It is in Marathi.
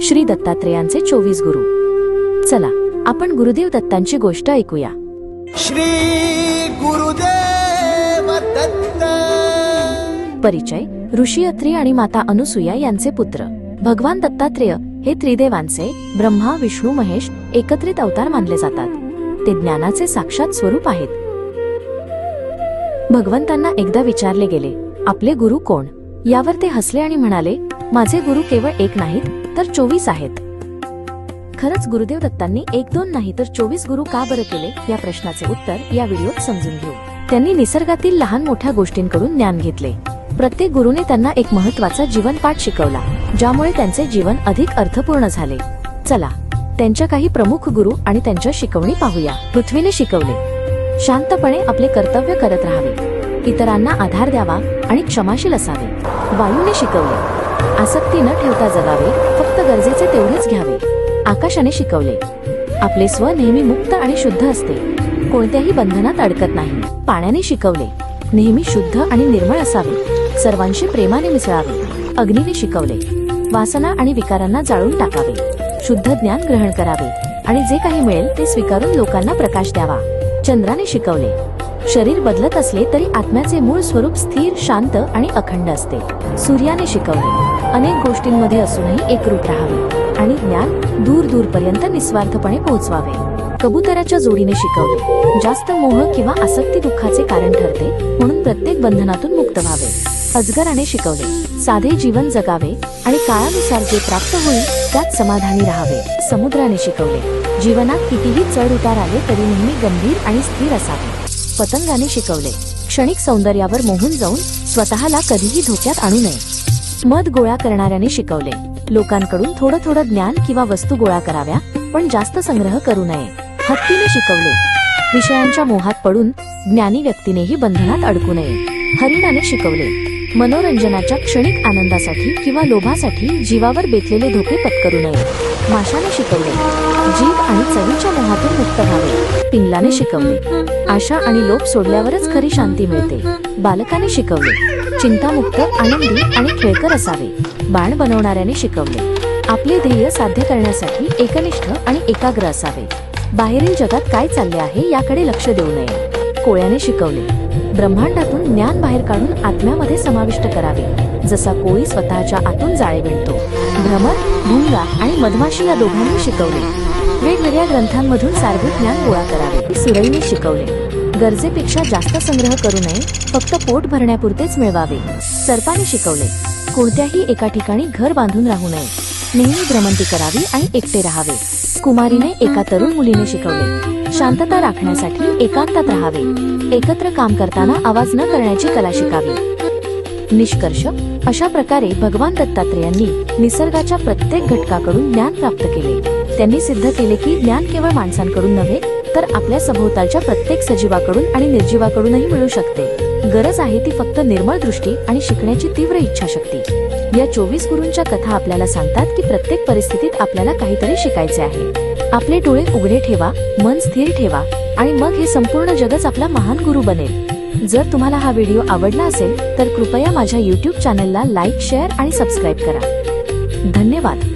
श्री दत्तात्रेयांचे चोवीस गुरु. चला आपण गुरुदेव दत्तांची गोष्ट ऐकूया. श्री गुरुदेव दत्त. परिचय ऋषी अत्री आणि माता अनुसुया यांचे पुत्र. भगवान दत्तात्रेय हे त्रिदेवांचे ब्रह्मा विष्णू महेश एकत्रित अवतार मानले जातात. ते ज्ञानाचे साक्षात स्वरूप आहेत. भगवंतांना एकदा विचारले गेले आपले गुरु कोण? यावर ते हसले आणि म्हणाले माझे गुरु केवळ एक नाहीत तर चोवीस आहेत. खरंच गुरुदेव दत्तांनी एक दोन नाही तर चोवीस गुरु का बरं केले? या प्रश्नाचे उत्तर या व्हिडिओत समजून घेऊ. त्यांनी निसर्गातील लहान मोठ्या गोष्टींकडून ज्ञान घेतले. प्रत्येक गुरुने त्यांना एक महत्त्वाचा जीवनपाठ शिकवला ज्यामुळे त्यांचे जीवन अधिक अर्थपूर्ण झाले. चला त्यांच्या काही प्रमुख गुरु आणि त्यांच्या शिकवणी पाहूया. पृथ्वीने शिकवले. शांतपणे आपले कर्तव्य करत राहावे. इतरांना आधार द्यावा आणि क्षमाशील असावे. वायूने शिकवले. आसक्ती न ठेवता जगावे फक्त गरजेचे तेवढेच घ्यावे. आकाशाने शिकवले. आपले स्व नेहमी मुक्त आणि शुद्ध असते. कोणत्याही बंधनात अडकत नाही. पाण्याने शिकवले. नेहमी शुद्ध आणि निर्मळ असावे. सर्वांशी प्रेमाने मिसळावे. अग्नीने शिकवले. वासना आणि विकारांना जाळून टाकावे. शुद्ध ज्ञान ग्रहण करावे. आणि जे काही मिळेल ते स्वीकारून लोकांना प्रकाश द्यावा. चंद्राने शिकवले. शरीर बदलत असले तरी आत्म्याचे मूळ स्वरूप स्थिर शांत आणि अखंड असते. सूर्याने शिकवले अनेक गोष्टींमध्ये असूनही एकरूप राहावे आणि ज्ञान दूर दूरपर्यंत निस्वार्थपणे पोहोचवावे. कबुतराच्या जोडीने शिकवले जास्त मोह किंवा आसक्ती दुःखाचे कारण ठरते म्हणून प्रत्येक बंधनातून मुक्त व्हावे. अजगराने शिकवले साधे जीवन जगावे आणि काळानुसार जे प्राप्त होईल त्यात समाधानी राहावे. समुद्राने शिकवले जीवनात कितीही चढ उतार आले तरी नेहमी गंभीर आणि स्थिर असावे. पतंगाने शिकवले. क्षणिक सौंदर्यावर मोहून जाऊन स्वतःला कधीही धोक्यात आणू नये. मध गोळा करणाऱ्याने शिकवले. लोकांकडून थोडं थोडं ज्ञान किंवा वस्तू गोळा कराव्या पण जास्त संग्रह करू नये. हत्तीने शिकवले. विषयांच्या मोहात पडून ज्ञानी व्यक्तीनेही बंधनात अडकू नये. हरिणाने शिकवले. मनोरंजनाच्या क्षणिक आनंदासाठी किंवा लोभासाठी जीवावर बेतलेले धोके पत्करू नये. माशाने शिकवले. जीव आणि चवीच्या मोहातून मुक्त व्हावे. पिंगलाने शिकवले. आशा आणि लोभ सोडल्यावरच खरी शांती मिळते. बालकाने शिकवले. चिंतामुक्त आनंदी आणि खेळकर असावे. बाण बनवणाऱ्याने शिकवले. आपले ध्येय साध्य करण्यासाठी एकनिष्ठ आणि एकाग्र असावे. बाहेरील जगात काय चालले आहे याकडे लक्ष देऊ नये. कोळ्याने शिकवले. ब्रह्मांडातून ज्ञान बाहेर काढून आत्म्यामध्ये समाविष्ट करावे. जसा कोळी स्वतःच्या आतून जाळे विणतो. भ्रमर भुंगा आणि मधमाशी या दोघांनी शिकवले. वेगवेगळ्या ग्रंथांमधून सारभूत ज्ञान गोळा करावे. सुरईने शिकवले. गरजेपेक्षा जास्त संग्रह करू नये फक्त पोट भरण्यापुरतेच मिळवावे. सर्पाने शिकवले. कोणत्याही एका ठिकाणी घर बांधून राहू नये. नेहमी भ्रमंती करावी आणि एकटे राहावे. कुमारीने एका तरुण मुलीने शिकवले. शांतता राखण्यासाठी एकांतात राहावे. एकत्र काम करताना आवाज न करण्याची कला शिकावी. निष्कर्ष अशा प्रकारे भगवान दत्तात्रेयांनी निसर्गाच्या प्रत्येक घटकाकडून ज्ञान प्राप्त केले. त्यांनी सिद्ध केले की ज्ञान केवळ माणसांकडून नव्हे तर आपल्या सभोवतालच्या प्रत्येक सजीवाकडून आणि निर्जीवाकडूनही मिळू शकते. गरज आहे ती फक्त निर्मळ दृष्टी आणि शिकण्याची तीव्र इच्छाशक्ती. या चोवीस गुरूंच्या कथा आपल्याला सांगतात की प्रत्येक परिस्थितीत आपल्याला काहीतरी शिकायचे आहे. आपले डोळे उघडे ठेवा मन स्थिर ठेवा आणि मग हे संपूर्ण जगच आपला महान गुरु बनेल. जर तुम्हाला हा व्हिडिओ आवडला असेल तर कृपया माझ्या युट्यूब चॅनलला लाईक शेअर आणि सबस्क्राईब करा. धन्यवाद.